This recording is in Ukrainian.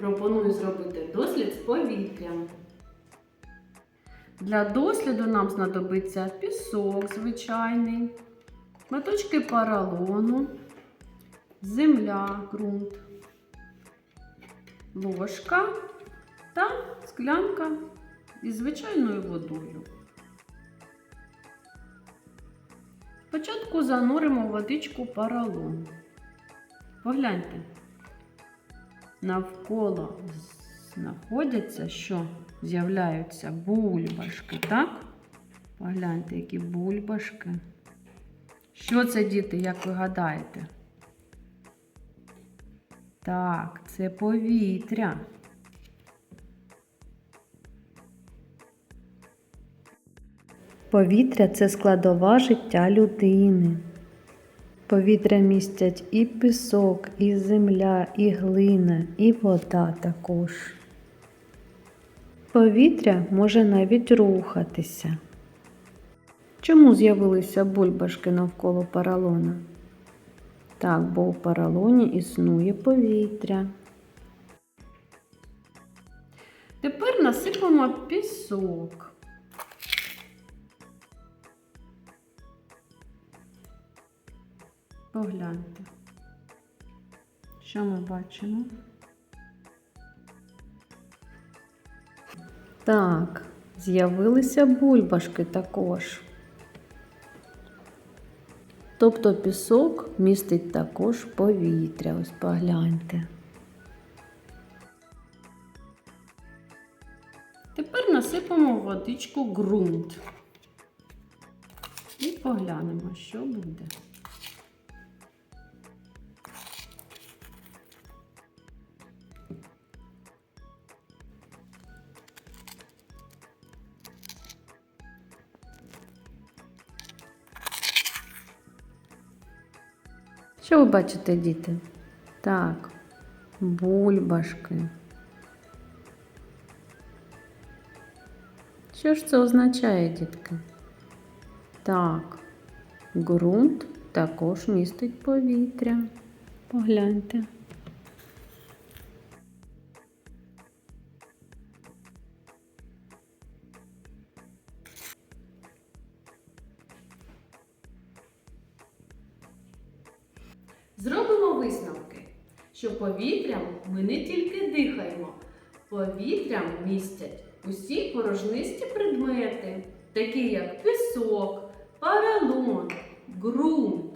Пропоную зробити дослід з повітрям. Для досліду нам знадобиться пісок звичайний, моточки поролону, земля, ґрунт, ложка та склянка із звичайною водою. Спочатку зануримо водичку поролон. Погляньте. Навколо знаходяться, що з'являються бульбашки, так? Погляньте, які бульбашки. Що це, діти, як ви гадаєте? Так, це повітря. Повітря це складова життя людини. Повітря містять і пісок, і земля, і глина, і вода також. Повітря може навіть рухатися. Чому з'явилися бульбашки навколо поролона? Так, бо у поролоні існує повітря. Тепер насипемо пісок. Погляньте. Що ми бачимо? Так, з'явилися бульбашки також. Тобто пісок містить також повітря. Ось погляньте. Тепер насипемо в водичку ґрунт. І поглянемо, що буде. Що ви бачите, діти? Так, бульбашки. Що ж це означає, дітки? Так, ґрунт також містить повітря. Погляньте. Зробимо висновки, що повітрям ми не тільки дихаємо, повітрям містять усі порожнисті предмети, такі як пісок, поролон, ґрунт,